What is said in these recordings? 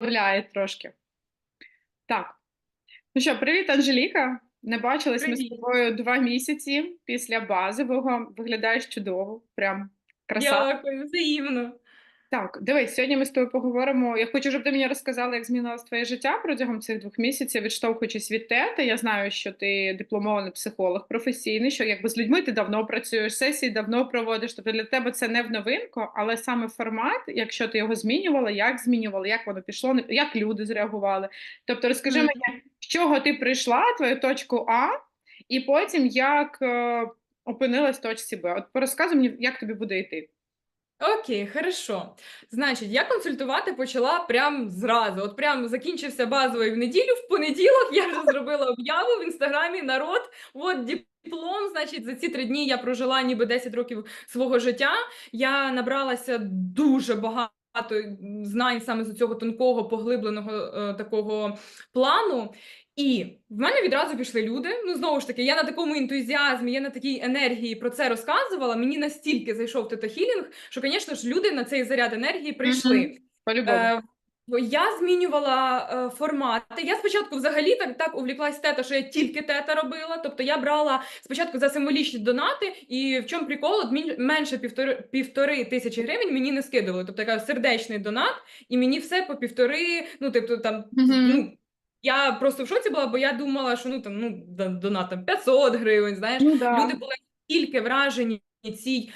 Виявляє трошки. Так. Ну що, привіт, Анжеліка. Не бачились ми з тобою два місяці після базового. Виглядаєш чудово. Прям краса. Дякую, взаємно. Так, дивись, сьогодні ми з тобою поговоримо. Я хочу, щоб ти мені розказала, як змінилось твоє життя протягом цих двох місяців, відштовхуючись від тета. Я знаю, що ти дипломований психолог професійний, що якби з людьми ти давно працюєш, сесії давно проводиш. Тобто для тебе це не в новинку, але саме формат, якщо ти його змінювала, як змінювала, як воно пішло, як люди зреагували. Тобто, розкажи Мгм. мені, з чого ти прийшла, твою точку А, і потім як е, опинилась в точці Б. От порозказуй мені, як тобі буде йти. Окей, хорошо. Значить, я консультувати почала прям зразу. От прям закінчився базовий в неділю. В понеділок я вже зробила об'яву в інстаграмі. Народ, от диплом. Значить, за ці три дні я прожила ніби 10 років свого життя. Я набралася дуже багато. Знань саме з цього тонкого поглибленого е, такого плану, і в мене відразу пішли люди. Ну знову ж таки, я на такому ентузіазмі, я на такій енергії про це розказувала. Мені настільки зайшов тета-хілінг, що, звісно ж, люди на цей заряд енергії прийшли. Е, я змінювала е, формати. Я спочатку взагалі так, так увліклась тета, що я тільки тета робила. Тобто я брала спочатку за символічні донати, і в чому прикол, от менше півтори, півтори тисячі гривень мені не скидували. Тобто я кажу, сердечний донат, і мені все по півтори, ну тобто там, ну. Я просто в шоці була, бо я думала, що ну там ну донат там 500 гривень. Знаєш, Ну, да. люди були тільки вражені цій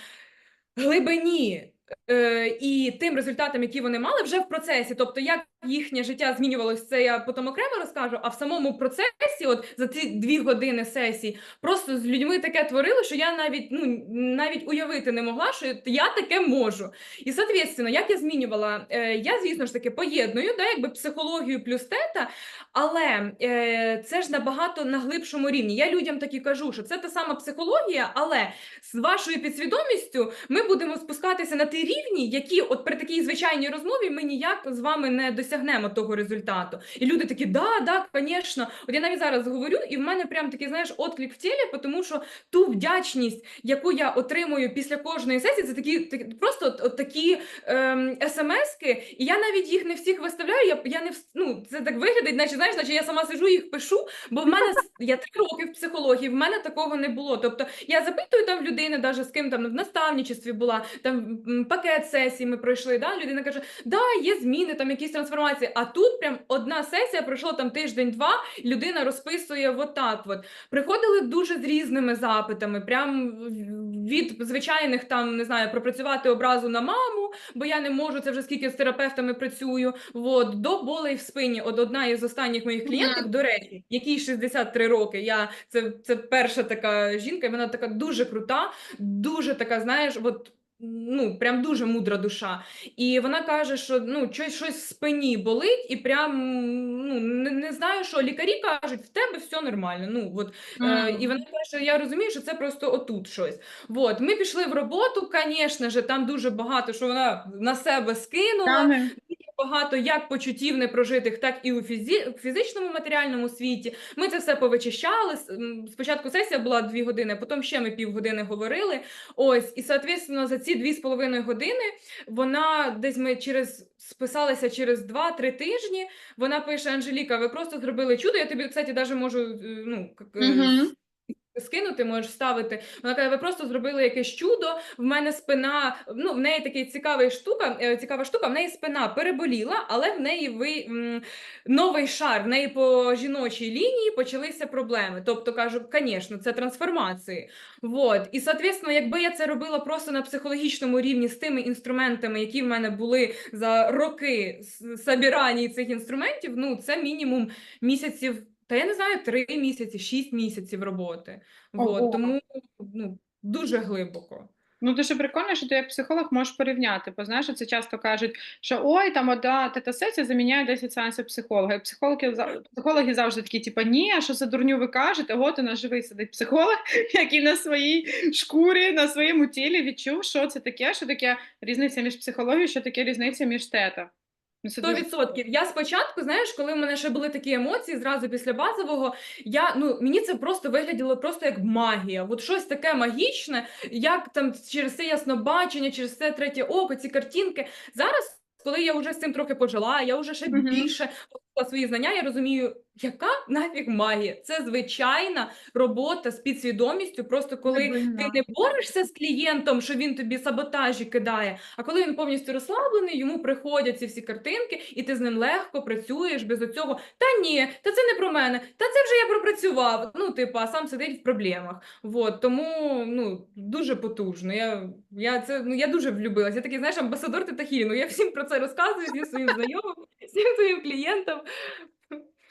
глибині е, і тим результатам, які вони мали вже в процесі. Тобто, як їхнє життя змінювалося, це я потім окремо розкажу. А в самому процесі, от за ці дві години сесії, просто з людьми таке творили, що я навіть ну навіть уявити не могла, що я таке можу. І соответственно, як я змінювала, е, я звісно ж таки поєдную да, якби психологію плюс тета, але е, це ж набагато на глибшому рівні. Я людям так і кажу, що це та сама психологія, але з вашою підсвідомістю ми будемо спускатися на ті рівні, які от при такій звичайній розмові ми ніяк з вами не досягнемо того результату. І люди такі, да, да, звісно. От я навіть зараз говорю, і в мене прям такий, знаєш, отклик в тілі, тому що ту вдячність, яку я отримую після кожної сесії, це такі такі- просто от, от такі ем, смски, і я навіть їх не всіх виставляю. Я, я не ну, це так виглядить, наче знаєш, наче я сама сижу їх пишу, бо в мене я три роки в психології, в мене такого не було. Тобто я запитую там людини, навіть з ким там в наставничестві була, там пакет сесій ми пройшли. Да? Людина каже, да, є зміни, там якісь трансформації. А тут прям одна сесія пройшло там тиждень-два, людина розписує от так. От. Приходили дуже з різними запитами, прям від звичайних там не знаю, пропрацювати образу на маму, бо я не можу, це вже скільки з терапевтами працюю. От, до болей в спині. От одна із останніх моїх клієнтів, до речі, якій 63 роки. Я це, це перша така жінка, і вона така дуже крута, дуже така, знаєш, от. Ну, прям дуже мудра душа. І вона каже, що ну, щось, щось в спині болить, і прям ну, не, не знаю, що лікарі кажуть, в тебе все нормально. Ну, от, е, і вона каже, що я розумію, що це просто отут щось. От, ми пішли в роботу, звісно там дуже багато, що вона на себе скинула Тане. Багато як почуттів непрожитих, так і у фізі... фізичному матеріальному світі. Ми це все повичищали. Спочатку сесія була дві години, потім ще ми півгодини говорили. Ось, і соответственно, за ці дві з половиною години вона десь ми через списалися через два-три тижні. Вона пише: Анжеліка, ви просто зробили чудо. Я тобі, кстати, навіть можу е, ну, к- Мгм. Скинути, можеш вставити. Вона каже, ви просто зробили якесь чудо. В мене спина, ну в неї такий цікавий штука, е, цікава штука, в неї спина переболіла, але в неї ви новий шар, в неї по жіночій лінії почалися проблеми. Тобто кажу, звісно, це трансформації. Вот. І, соответственно, якби я це робила просто на психологічному рівні з тими інструментами, які в мене були за роки с- цих інструментів, ну це мінімум місяців. Та я не знаю, три місяці, шість місяців роботи. Вот, тому ну, дуже глибоко. Ну, дуже прикольно, що ти як психолог можеш порівняти, бо знаєш, це часто кажуть, що ой, там одна тета-сесія заміняє 10 сеансів психолога. І психологи, психологи завжди такі, типу, ні, а що за дурню ви кажете? От у нас живий сидить психолог, який на своїй шкурі, на своєму тілі відчув, що це таке, що таке різниця між психологією, що таке різниця між тета. Ну, Сто відсотків. Я спочатку, знаєш, коли в мене ще були такі емоції, зразу після базового, я ну мені це просто вигляділо просто як магія. От щось таке магічне, як там через це яснобачення, через це третє око, ці картинки. Зараз коли я вже з цим трохи пожила, я вже ще більше свої знання, я розумію, яка нафіг магія? Це звичайна робота з підсвідомістю. Просто коли ти не борешся з клієнтом, що він тобі саботажі кидає, а коли він повністю розслаблений, йому приходять ці всі картинки, і ти з ним легко працюєш без оцього. Та ні, та це не про мене, та це вже я пропрацював. Ну, типу, а сам сидить в проблемах. Вот, тому ну дуже потужно. Я, я це ну я дуже влюбилась. Я такий, знаєш, амбасадор Тетахіліну. Я всім про це розказую, всім своїм знайомим, всім своїм клієнтам.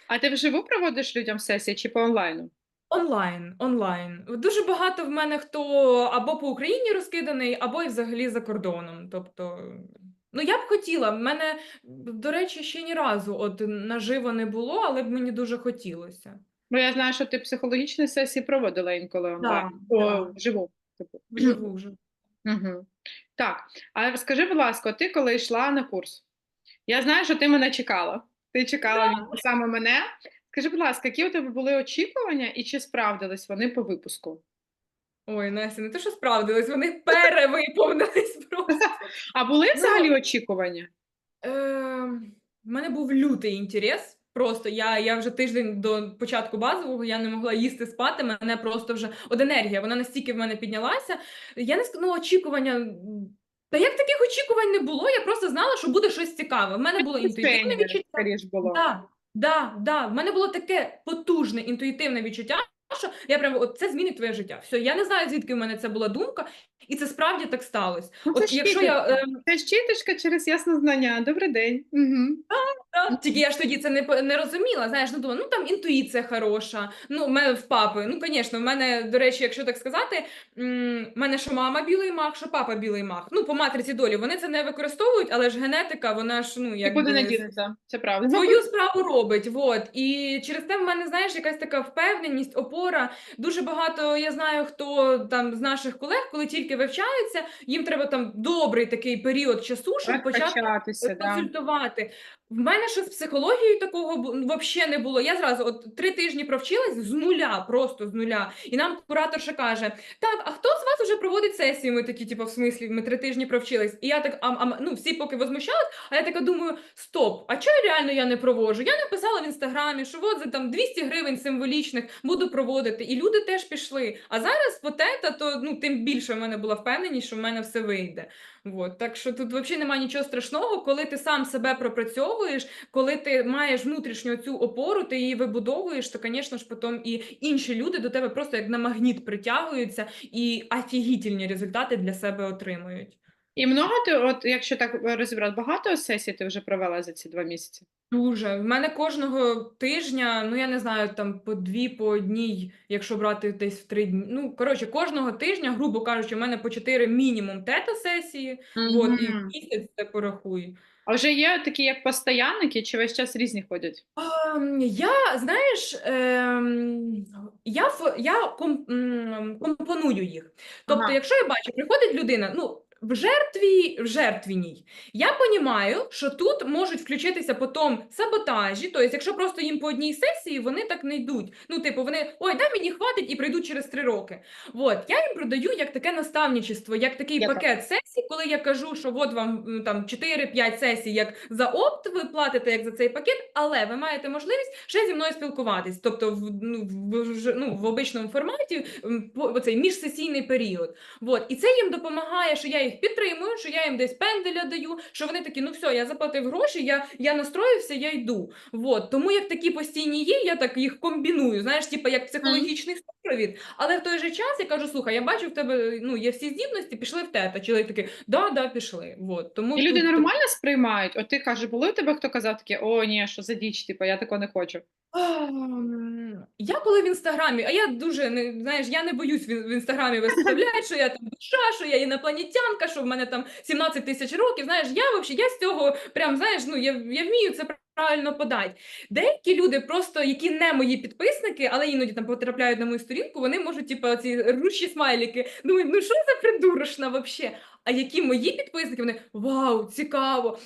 А ти вживу проводиш людям сесії чи по онлайну? Онлайн, онлайн. Дуже багато в мене хто або по Україні розкиданий, або і взагалі за кордоном. Тобто, ну я б хотіла. В мене, до речі, ще ні разу от наживо не було, але б мені дуже хотілося. Бо я знаю, що ти психологічні сесії проводила інколи онлайн. Да, да. вживу. Типу. Вживу вже. Угу. Так, а скажи, будь ласка, ти коли йшла на курс? Я знаю, що ти мене чекала. Ти чекала саме мене. Скажи, будь ласка, які у тебе були очікування і чи справдились вони по випуску? Ой, Настя, не те, що справдились, вони перевиповнились просто. А були Ну, взагалі очікування? Е, в мене був лютий інтерес. Просто я, я вже тиждень до початку базового я не могла їсти спати. Мене просто вже от енергія, вона настільки в мене піднялася. Я не ну, очікування. Та як таких очікувань не було, я просто знала, що буде щось цікаве. В мене було інтуїтивне відчуття. було. Да, да, да. В мене було таке потужне інтуїтивне відчуття, що я прямо от це змінить твоє життя. Все, я не знаю, звідки в мене це була думка, і це справді так сталося. Ну, це От якщо я. ем, Це щіточка через ясне знання. Добрий день. Угу. Та, Тільки я ж тоді це не, по- не розуміла. Знаєш, ну думала, ну там інтуїція хороша. Ну, в мене в папи. Ну, звісно, в мене, до речі, якщо так сказати, м, в мене що мама білий мах, що папа білий мах. Ну, по матриці долі вони це не використовують, але ж генетика, вона ж ну Нікуди не якби дінеться. Це правда. свою справу робить. Вот. І через те в мене, знаєш, якась така впевненість, опора. Дуже багато я знаю, хто там з наших колег, коли тільки вивчаються, їм треба там добрий такий період часу, щоб почати Розкачатися, да. консультувати. В мене ще з психологією такого взагалі не було. Я зразу от три тижні провчилась з нуля, просто з нуля. І нам кураторша каже: Так, а хто з вас вже проводить сесії? Ми такі, типу, в смислі, ми три тижні провчились. І я так, а, а, ну всі поки возмущались, а я така думаю: стоп, а чого реально я не проводжу? Я написала в інстаграмі, що от за там 200 гривень символічних буду проводити. І люди теж пішли. А зараз по тета, то ну тим більше в мене була впевненість, що в мене все вийде. Вот. Так що тут взагалі немає нічого страшного, коли ти сам себе пропрацьовуєш, коли ти маєш внутрішню цю опору, ти її вибудовуєш, то, звісно ж, потім і інші люди до тебе просто як на магніт притягуються і офігітельні результати для себе отримують. І много ти, от якщо так розібрати, багато сесій ти вже провела за ці два місяці? Дуже. В мене кожного тижня, ну я не знаю, там по дві, по одній, якщо брати десь в три дні. Ну, коротше, кожного тижня, грубо кажучи, в мене по чотири мінімум тета-сесії, от, і в місяць це порахуй. А вже є такі, як постоянники, чи весь час різні ходять? Ем, Я, знаєш, ем, я, я компоную їх. Тобто, Ага. якщо я бачу, приходить людина, ну, в жертві, в жертвіній, я розумію, що тут можуть включитися потім саботажі, тобто, якщо просто їм по одній сесії, вони так не йдуть. Ну, типу, вони, ой, дай мені хватить і прийдуть через три роки. От, я їм продаю як таке наставничество, як такий Я так. пакет сесій, коли я кажу, що от вам там 4-5 сесій, як за опт ви платите, як за цей пакет, але ви маєте можливість ще зі мною спілкуватись. Тобто, в, ну, в, ну, в обичному форматі, оцей міжсесійний період. Вот. І це їм допомагає, що я їх підтримую, що я їм десь пенделя даю, що вони такі, ну все, я заплатив гроші, я, я настроївся, я йду. Вот. Тому як такі постійні є, я так їх комбіную, знаєш, типу як психологічний супровід. Але в той же час я кажу: слухай, я бачу в тебе ну, є всі здібності, пішли в тета. Чоловік такий, да, да, пішли. Вот. Тому І люди тут- нормально сприймають? От ти кажеш, були у тебе хто казав таке, о, ні, що за діч, типу, я такого не хочу. Я коли в інстаграмі, а я дуже не знаєш, я не боюсь в, інстаграмі виставляти, що я там душа, що я інопланетянка, що в мене там 17 тисяч років. Знаєш, я взагалі я з цього прям знаєш, ну я, я вмію це правильно подати. Деякі люди, просто які не мої підписники, але іноді там потрапляють на мою сторінку, вони можуть, типу, ці руші смайлики. Думають, ну що за придурочна взагалі? А які мої підписники, вони вау, цікаво.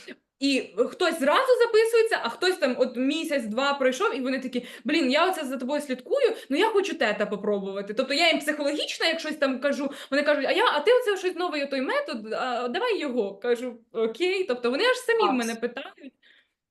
І хтось зразу записується, а хтось там от місяць-два пройшов, і вони такі: блін, я оце за тобою слідкую, ну я хочу тета попробувати. Тобто я їм психологічно, як щось там кажу, вони кажуть, а я, а ти оце щось новий той метод, а давай його. Кажу, окей. Тобто вони аж самі в мене питають.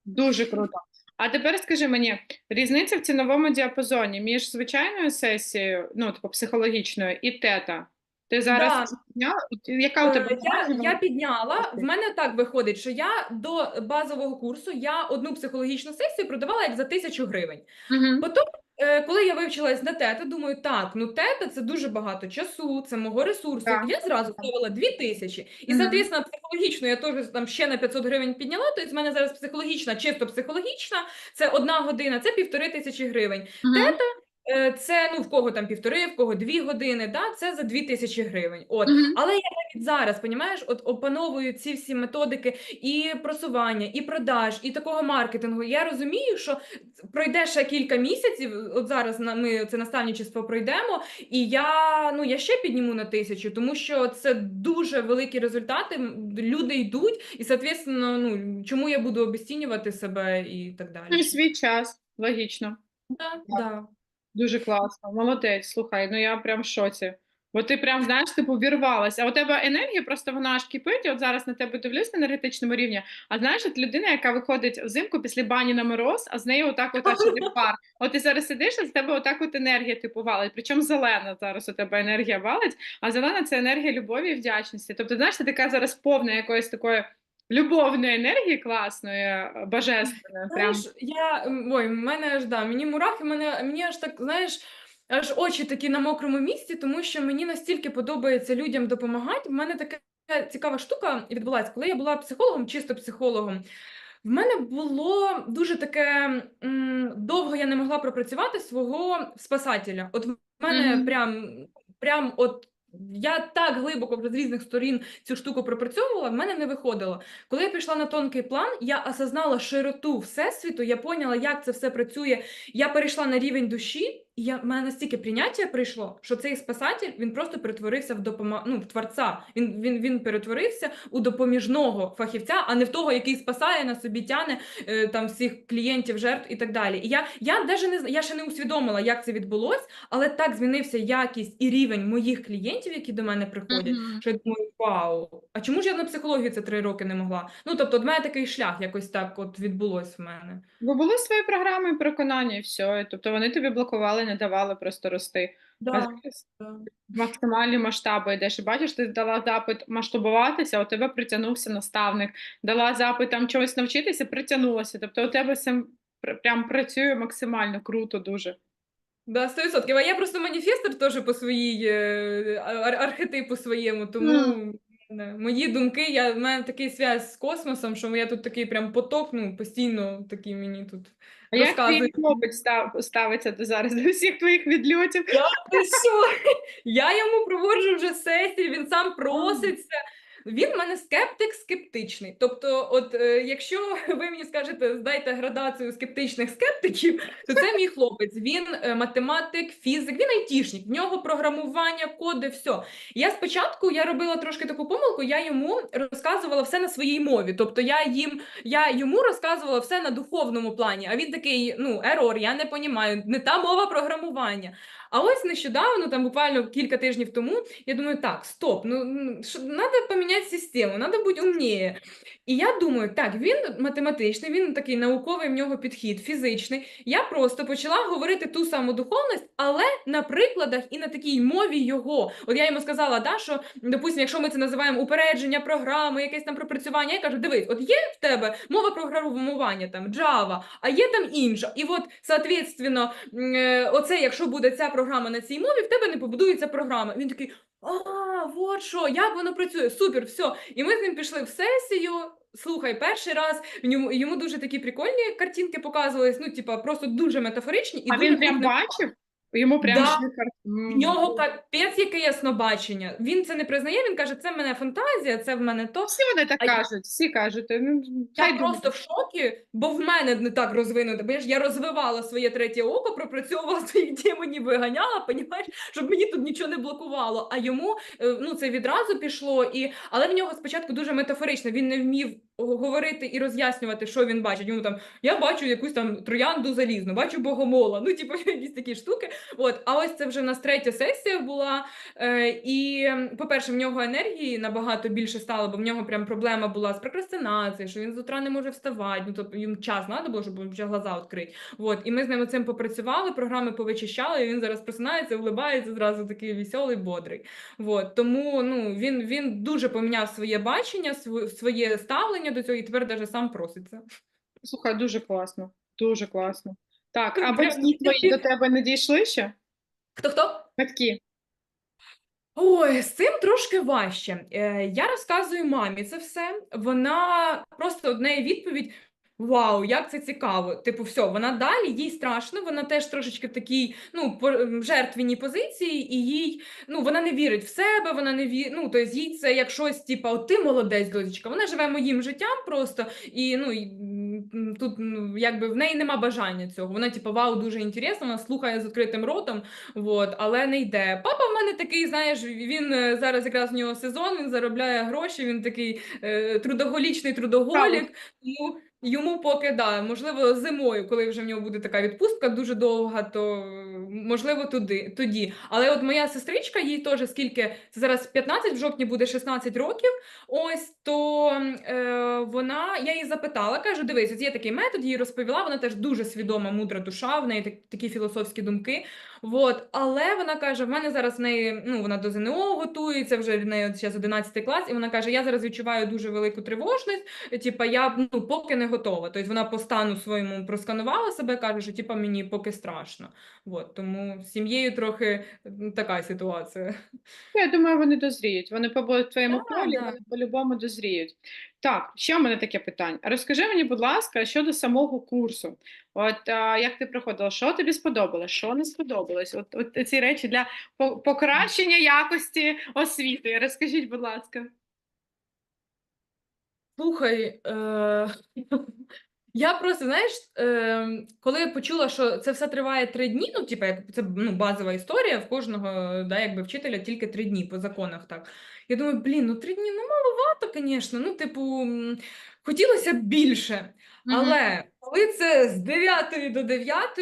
Дуже круто. А тепер скажи мені, різниця в ціновому діапазоні між звичайною сесією, ну, типу, психологічною, і тета. Ти зараз підняла? Яка у тебе Е, Я, я підняла. В мене так виходить, що я до базового курсу я одну психологічну сесію продавала як за тисячу гривень. Мгм. Потім, е, коли я вивчилась на тета, думаю, так, ну тета це дуже багато часу, це мого ресурсу. Так. Я зразу ставила дві тисячі. І, Мгм. соответственно, психологічно я теж там ще на 500 гривень підняла. Тобто в мене зараз психологічна, чисто психологічна, це одна година, це півтори тисячі гривень. Мгм. Е, Це ну в кого там півтори, в кого дві години, да, це за дві тисячі гривень. От. Мгм. Але я навіть зараз, понімаєш, от опановую ці всі методики і просування, і продаж, і такого маркетингу. Я розумію, що пройде ще кілька місяців. От зараз на ми це наставничество пройдемо, і я ну я ще підніму на тисячу, тому що це дуже великі результати. Люди йдуть, і соответственно, ну чому я буду обесцінювати себе і так Ну, і далі. свій час, логічно. Да, да. Дуже класно. Молодець, слухай, ну я прям в шоці. Бо ти прям, знаєш, типу, вірвалась. А у тебе енергія просто вона аж кипить. і От зараз на тебе дивлюсь на енергетичному рівні. А знаєш, от людина, яка виходить взимку після бані на мороз, а з нею отак от аж пар. От ти зараз сидиш, а з тебе отак от енергія типу валить. Причому зелена зараз у тебе енергія валить, а зелена це енергія любові і вдячності. Тобто, знаєш, ти така зараз повна якоїсь такої любовної енергії класної, божественної. Прям Знаєш, я ой, в мене аж да, мені мурахи, мене мені аж так, знаєш, аж очі такі на мокрому місці, тому що мені настільки подобається людям допомагати. В мене така цікава штука відбулася, коли я була психологом, чисто психологом. В мене було дуже таке довго я не могла пропрацювати свого спасателя. От в мене Мгм. прям, прям от. Я так глибоко вже з різних сторін цю штуку пропрацьовувала, в мене не виходило. Коли я пішла на тонкий план, я осознала широту всесвіту, я поняла, як це все працює. Я перейшла на рівень душі, і я, в мене настільки прийняття прийшло, що цей спасатель він просто перетворився в допома... ну, в творця. Він, він, він перетворився у допоміжного фахівця, а не в того, який спасає на собі тяне е, там всіх клієнтів, жертв і так далі. І я, я даже не я ще не усвідомила, як це відбулось, але так змінився якість і рівень моїх клієнтів, які до мене приходять. Мгм. Що я думаю, вау, а чому ж я на психологію це три роки не могла? Ну тобто, от мене такий шлях якось так от відбулось в мене. Бо були свої програми і переконання, і все. Тобто вони тобі блокували, не давали просто рости. А Да, зараз да. максимальні масштаби йдеш. І бачиш, ти дала запит масштабуватися, у тебе притягнувся наставник, дала запит там чогось навчитися, притягнулася. Тобто у тебе пр- прям працює максимально круто дуже. Да, 100%. А я просто маніфестор теж по своїй е, архетипу своєму, тому Мгм. Не, мої думки, я, в мене такий зв'яз з космосом, що я тут такий прям поток, ну, постійно такий мені тут А як твій хлопець став, ставиться до зараз до всіх твоїх відльотів? Я, ти що? Я йому проводжу вже сесію, він сам проситься. Він в мене скептик скептичний. Тобто, от е, якщо ви мені скажете, здайте градацію скептичних скептиків, то це мій хлопець. Він е, математик, фізик, він айтішник. В нього програмування, коди, все. Я спочатку я робила трошки таку помилку, я йому розказувала все на своїй мові. Тобто я їм, я йому розказувала все на духовному плані. А він такий: ну, ерор, я не понімаю, не та мова програмування. А ось нещодавно, там буквально кілька тижнів тому, я думаю, так, стоп, ну надо поміняти систему, надо бути умніє. І я думаю, так, він математичний, він такий науковий в нього підхід, фізичний. Я просто почала говорити ту саму духовність, але на прикладах і на такій мові його. От я йому сказала, да, що, допустимо, якщо ми це називаємо упередження, програми, якесь там пропрацювання, я кажу, дивись, от є в тебе мова програмування, там Java, а є там інша. І от, соответственно, е, оце, якщо буде ця програма на цій мові, в тебе не побудується програма. Він такий. А, от що, як воно працює? Супер, все. І ми з ним пішли в сесію. Слухай, перший раз в ньому йому дуже такі прикольні картинки показувались, ну, типа, просто дуже метафоричні. І А дуже він прям бачив? Йому прям Да. в нього капець яке яснобачення. Він це не признає. Він каже, це в мене фантазія, це в мене то. Всі вони так А я- кажуть, всі кажуть. Ну, Я хай просто в шокі, бо в мене не так розвинуте. Бо я ж я розвивала своє третє око, пропрацьовувала своїх демонів, виганяла, понімаєш, щоб мені тут нічого не блокувало. А йому е, ну це відразу пішло. І але в нього спочатку дуже метафорично. Він не вмів говорити і роз'яснювати, що він бачить. Йому там я бачу якусь там троянду залізну, бачу богомола. Ну, типу, якісь такі штуки. От, а ось це вже в нас третя сесія була. Е, і, по-перше, в нього енергії набагато більше стало, бо в нього прям проблема була з прокрастинацією, що він з утра не може вставати. Ну, тобто їм час треба було, щоб вже глаза відкрити. От, і ми з ним цим попрацювали, програми повичищали, і він зараз просинається, улибається, зразу такий веселий, бодрий. От, тому ну, він, він дуже поміняв своє бачення, св- своє ставлення до цього, і тепер даже сам проситься. Слухай, дуже класно. Дуже класно. Так, а батьки твої до тебе не дійшли ще? Хто хто? Батьки. Ой, з цим трошки важче. Е, я розказую мамі це все. Вона просто одне відповідь. Вау, як це цікаво. Типу, все, вона далі, їй страшно, вона теж трошечки в такій ну, по- м, позиції, і їй ну, вона не вірить в себе, вона не вірить. Ну, тобто їй це як щось, типу, от ти молодець, дочечка. Вона живе моїм життям просто, і ну, і, тут ну, якби в неї нема бажання цього. Вона, типу, вау, дуже інтересно, вона слухає з відкритим ротом, вот, але не йде. Папа в мене такий, знаєш, він е, зараз якраз в нього сезон, він заробляє гроші, він такий е, трудоголічний трудоголік. Тому йому поки да, можливо, зимою, коли вже в нього буде така відпустка дуже довга, то можливо туди, тоді. Але от моя сестричка, їй теж скільки це зараз 15, в жовтні буде 16 років. Ось то е, вона, я її запитала, кажу: дивись, от є такий метод, їй розповіла. Вона теж дуже свідома, мудра душа, в неї так, такі філософські думки. Вот. Але вона каже: в мене зараз в неї, ну вона до ЗНО готується, вже в неї зараз 11 клас, і вона каже: Я зараз відчуваю дуже велику тривожність. Типа, я ну поки не готова. Тобто вона по стану своєму просканувала себе, каже, що типа мені поки страшно. Вот. Тому з сім'єю трохи така ситуація. Я думаю, вони дозріють. Вони побудуть в твоєму Да, полі, да. вони по-любому дозріють. Так, ще в мене таке питання. Розкажи мені, будь ласка, щодо самого курсу. От а, як ти проходила, що тобі сподобалось, що не сподобалось? От, от ці речі для покращення якості освіти. Розкажіть, будь ласка. Слухай, е... я просто, знаєш, е... коли я почула, що це все триває три дні, ну, типу, як це ну, базова історія, в кожного да, якби вчителя тільки три дні по законах так. Я думаю, блін, ну три дні, ну маловато, звісно. Ну, типу, хотілося б більше. Але коли це з 9 до 9,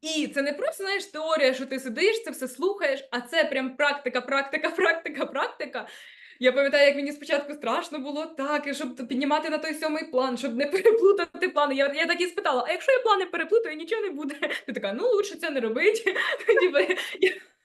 і це не просто знаєш теорія, що ти сидиш, це все слухаєш, а це прям практика, практика, практика, практика. Я пам'ятаю, як мені спочатку страшно було так, і щоб піднімати на той сьомий план, щоб не переплутати плани. Я, я так і спитала: а якщо я плани переплутаю, нічого не буде. Ти така, ну лучше це не робити.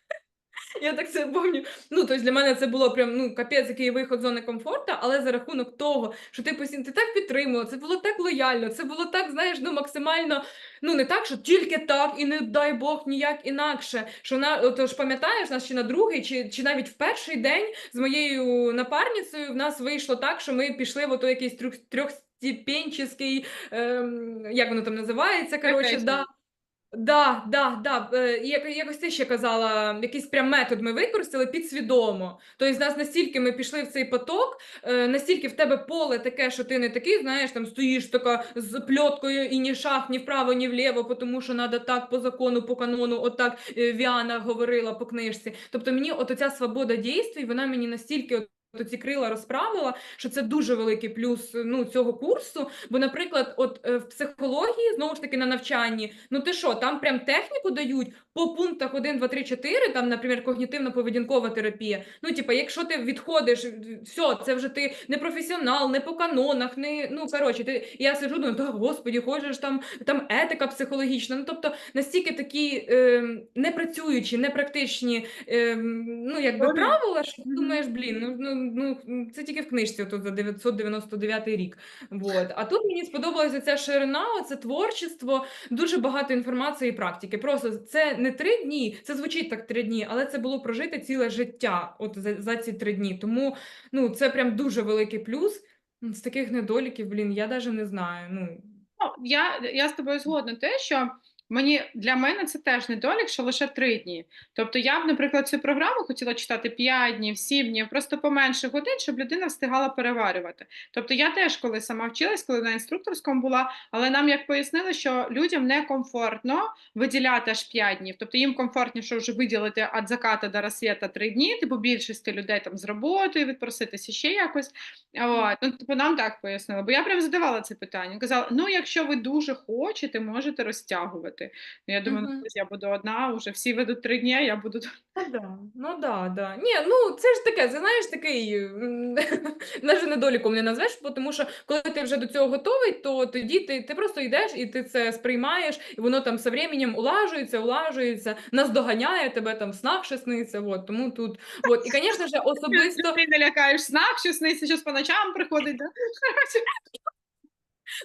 Я, так це помню. Ну, тобто для мене це було прям ну капець, який виход з зони комфорту, але за рахунок того, що ти постійно ти так підтримував, це було так лояльно, це було так, знаєш, ну максимально, ну не так, що тільки так, і не дай Бог ніяк інакше. Що на отож, пам'ятаєш, нас ще на другий, чи, чи навіть в перший день з моєю напарницею в нас вийшло так, що ми пішли в ото якийсь трьох трьохстепенческий, ем, як воно там називається, коротше, да. Да, да, да. Е, як, якось ти ще казала, якийсь прям метод ми використали підсвідомо. Тобто, з нас настільки ми пішли в цей поток, е, настільки в тебе поле таке, що ти не такий, знаєш, там стоїш така з пльоткою і ні шаг, ні вправо, ні вліво, тому що треба так по закону, по канону, отак е, Віана говорила по книжці. Тобто мені от ця свобода дійствій, вона мені настільки. от ці крила розправила, що це дуже великий плюс ну, цього курсу. Бо, наприклад, от е, в психології, знову ж таки, на навчанні, ну ти що, там прям техніку дають по пунктах 1, 2, 3, 4, там, наприклад, когнітивно-поведінкова терапія. Ну, типа, якщо ти відходиш, все, це вже ти не професіонал, не по канонах, не ну коротше, ти я сиджу, думаю, та господі, хочеш там, там етика психологічна. Ну, тобто настільки такі е, непрацюючі, непрактичні е, ну, якби правила, що ти думаєш, блін, ну, ну, це тільки в книжці тут за 999 рік. Вот. А тут мені сподобалася ця ширина, це творчество, дуже багато інформації і практики. Просто це не три дні, це звучить так три дні, але це було прожити ціле життя от за, за ці три дні. Тому ну, це прям дуже великий плюс. З таких недоліків, блін, я навіть не знаю. Ну, Ну, я, я з тобою згодна те, що Мені для мене це теж недолік, що лише три дні. Тобто, я б, наприклад, цю програму хотіла читати 5 днів, 7 днів, просто поменше годин, щоб людина встигала переварювати. Тобто, я теж коли сама вчилась, коли на інструкторському була, але нам як пояснили, що людям некомфортно виділяти аж 5 днів. Тобто їм комфортніше вже виділити від заката до розсвіта 3 дні, типу більшості людей там з роботою відпроситися ще якось. От. Ну, типу, нам так пояснили. Бо я прям задавала це питання. Казала: ну, якщо ви дуже хочете, можете розтягувати. Ну, я думаю, ну, я буду одна, вже всі ведуть три дні, я буду. Да, ну да, да. Ні, ну це ж таке, це знаєш такий навіть недоліком не назвеш, бо тому що коли ти вже до цього готовий, то тоді ти, ти просто йдеш і ти це сприймаєш, і воно там з временем улажується, улажується, наздоганяє тебе там снах ще сниться. Вот, тому тут, от. І, звісно ж, особисто. Ти не лякаєш снах, що сниться, що по ночам приходить. Да?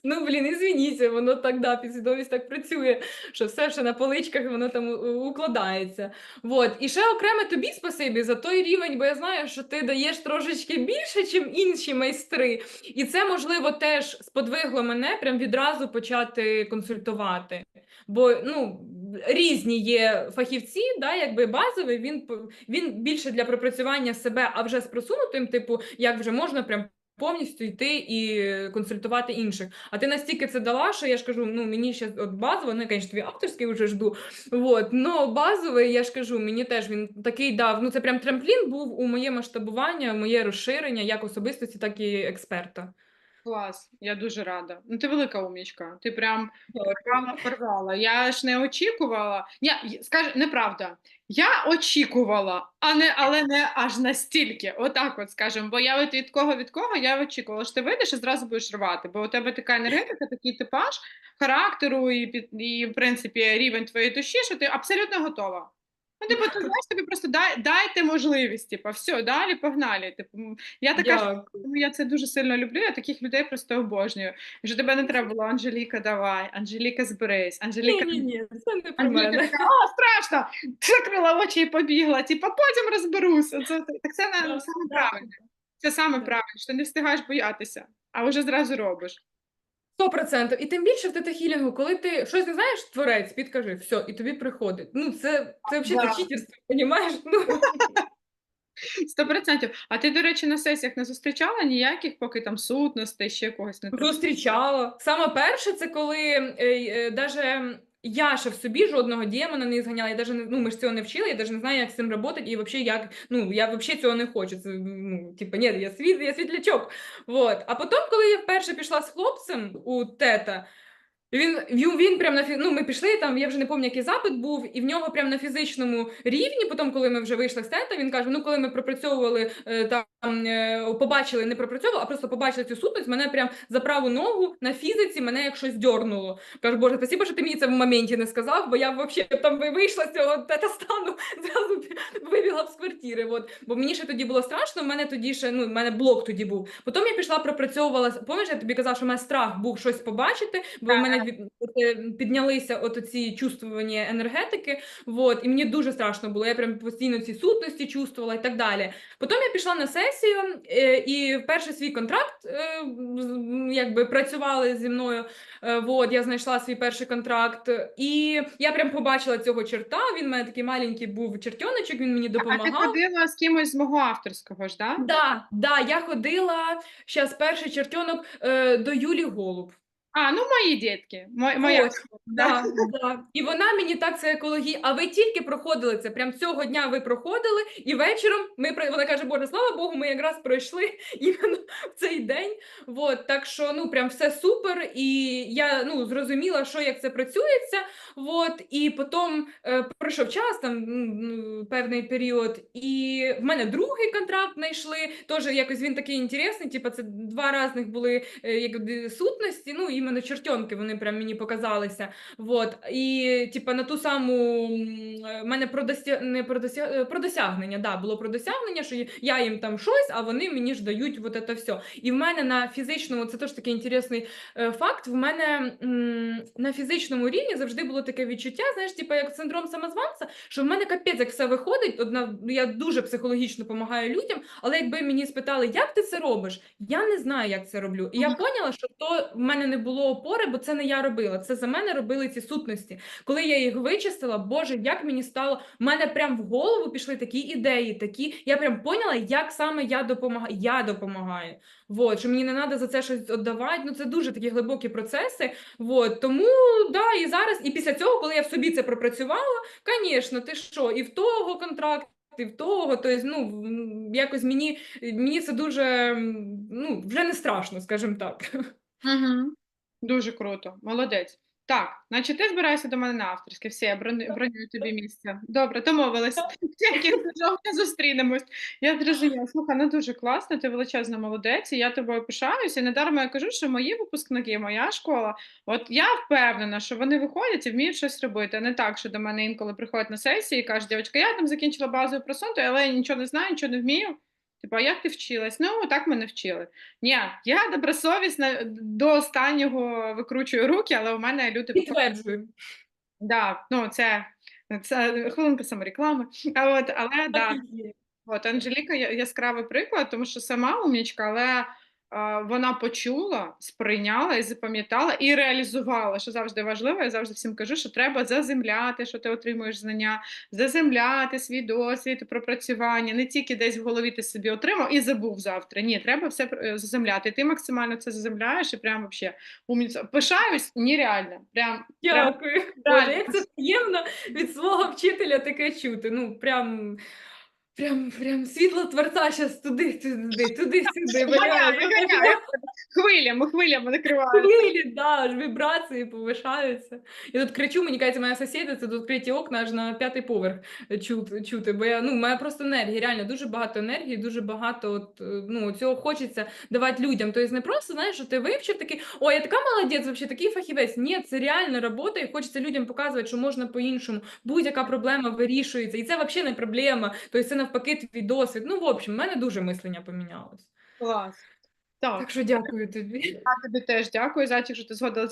Ну, блін, ізвініться, воно так, да, підсвідомість так працює, що все, що на поличках, воно там укладається. Вот. І ще окремо тобі спасибі за той рівень, бо я знаю, що ти даєш трошечки більше, ніж інші майстри. І це, можливо, теж сподвигло мене прям відразу почати консультувати. Бо ну, різні є фахівці, да, якби базовий, він, він більше для пропрацювання себе, а вже з просунутим, типу, як вже можна прям повністю йти і консультувати інших. А ти настільки це дала, що я ж кажу, ну мені ще от базово, ну я, звісно, твій авторський вже жду. Вот, но базовий, я ж кажу, мені теж він такий дав. Ну це прям трамплін був у моє масштабування, моє розширення як особистості, так і експерта. Клас, я дуже рада. Ну, ти велика умічка. Ти прям порвала, порвала. Я ж не очікувала. Я скажу, неправда. Я очікувала, а не, але не аж настільки. Отак, от скажемо. Бо я от від кого від кого я очікувала, що ти вийдеш і зразу будеш рвати. Бо у тебе така енергетика, такий типаж характеру і, і в принципі рівень твоєї душі, що ти абсолютно готова. Ну, типу, ти знаєш, тобі просто дай, дайте можливість, типу, все, далі погнали. Типу, я така тому я це дуже сильно люблю. Я таких людей просто обожнюю. Що тебе не треба було Анжеліка, давай, Анжеліка, зберись, Анжеліка. Ні, ні, ні, це не про Анжеліка мене. така, о, страшно! Закрила очі і побігла. Типа, потім розберуся. Це, так це на- саме правильно. Це саме правильно, що ти не встигаєш боятися, а вже зразу робиш. Сто процентів. І тим більше в тета-хілінгу, коли ти щось не знаєш, творець, підкажи, все, і тобі приходить. Ну, це, це взагалі Да. читерство, розумієш? Ну, Сто процентів. А ти, до речі, на сесіях не зустрічала ніяких, поки там сутностей, ще когось не? Зустрічала. Саме перше, це коли е, е, даже я ще в собі жодного демона не зганяла. Я даже не, ну, ми ж цього не вчили, я даже не знаю, як з цим працювати, і взагалі як, ну, я взагалі цього не хочу. Це, ну, типу, ні, я світ, я світлячок. Вот. А потім, коли я вперше пішла з хлопцем у тета, він, він, прям на фі... ну, ми пішли там, я вже не пам'ятаю, який запит був, і в нього прям на фізичному рівні, потім, коли ми вже вийшли з тета, він каже: ну, коли ми пропрацьовували е, там, е, побачили, не пропрацьовували, а просто побачили цю сутність, мене прям за праву ногу на фізиці мене як щось дьорнуло. Кажу, Боже, спасибо, що ти мені це в моменті не сказав, бо я взагалі там вийшла з цього тета стану, зразу вибігла б з квартири. От. Бо мені ще тоді було страшно, в мене тоді ще, ну, в мене блок тоді був. Потім я пішла пропрацьовувала, пам'ятаєш, я тобі казала, що в мене страх був щось побачити, бо в мене от, е, піднялися от ці чувствування енергетики, вот, і мені дуже страшно було, я прям постійно ці сутності чувствувала і так далі. Потім я пішла на сесію, е, і перший свій контракт, е, якби працювали зі мною, вот, я знайшла свій перший контракт, і я прям побачила цього черта, він в мене такий маленький був чертьоночок, він мені А ти допомагав. ходила з кимось з мого авторського ж, да? Да, да, я ходила, зараз перший чертонок е, до Юлі Голуб. А, ну мої дітки. Мо- Моя. Ось, да, да. І вона мені так це екологія. А ви тільки проходили це. Прям цього дня ви проходили, і вечором ми про- вона каже, Боже, слава Богу, ми якраз пройшли іменно в цей день. Вот, так що ну прям все супер. І я ну зрозуміла, що як це працюється. Вот, і потім е, пройшов час, там м, певний період, і в мене другий контракт знайшли. Теж якось він такий інтересний. Типу, це два різних були е, якби сутності. Ну іменно чертенки вони прям мені показалися. Вот. І типу, на ту саму в мене про дося... не про, дося... е, про досягнення. Да, було про досягнення, що я їм там щось, а вони мені ж дають вот це все. І в мене на фізичному, це теж такий інтересний е, факт. В мене на фізичному рівні завжди було таке відчуття, знаєш, типу, як синдром самозванця, що в мене капець, як все виходить. Одна я дуже психологічно допомагаю людям, але якби мені спитали, як ти це робиш, я не знаю, як це роблю. І я поняла, що то в мене не було було опори, бо це не я робила. Це за мене робили ці сутності. Коли я їх вичистила, Боже, як мені стало. в мене прям в голову пішли такі ідеї, такі. Я прям поняла, як саме я допомагаю. Я допомагаю. Вот, що мені не треба за це щось віддавати. Ну це дуже такі глибокі процеси. Вот, тому да, і зараз, і після цього, коли я в собі це пропрацювала, звісно, ти що, і в того контракт. І в того, тобто, ну якось мені, мені це дуже ну, вже не страшно, скажімо так. Угу. Дуже круто, молодець. Так, значить, ти збираєшся до мене на авторське. Все, я броню- бронюю тобі місце. Добре, домовились. Тільки жовтня зустрінемось. Я зрозуміла. Слухай, ну дуже класно, ти величезна молодець, і я тобою пишаюся. Недарма я кажу, що мої випускники, моя школа, от я впевнена, що вони виходять і вміють щось робити. Не так, що до мене інколи приходять на сесії і кажуть, дівчатка, я там закінчила базову просунту, але я нічого не знаю, нічого не вмію. Типа, а як ти вчилась? Ну, так мене вчили. Ні, я добросовісна до останнього викручую руки, але у мене люди Підтверджую. Да, ну це, це хвилинка самореклами. А от, але да, Так. От Анжеліка яскравий приклад, тому що сама умнічка, але вона почула, сприйняла і запам'ятала і реалізувала, що завжди важливо. Я завжди всім кажу, що треба заземляти, що ти отримуєш знання, заземляти свій досвід, пропрацювання, не тільки десь в голові ти собі отримав і забув завтра. Ні, треба все е, заземляти. І ти максимально це заземляєш і прям вообще умніця. Пишаюсь, нереально. Прям, прям Дякую. Да. Боже, як це приємно від свого вчителя таке чути. Ну, прям, прям, прям світло творця щас туди, туди, туди, сюди. Хвилями, хвилями накриваю. Хвилі, да, аж вібрації повишаються. Я тут кричу, мені кажеться, моя сусіда, це тут відкриті окна аж на п'ятий поверх чути, чути. Бо я, ну, в просто енергії, реально дуже багато енергії, дуже багато от, е, ну, цього хочеться давати людям. Тобто не просто, знаєш, що ти вивчив такий, ой, я така молодець, взагалі, такий фахівець. Ні, це реально робота, і хочеться людям показувати, що можна по-іншому. Будь-яка проблема вирішується. І це взагалі не проблема. Тобто це навпаки твій досвід. Ну, в общем, в мене дуже мислення помінялось. Клас. Так, Так що дякую тобі. я тобі теж дякую, Зайчик, що ти згодилася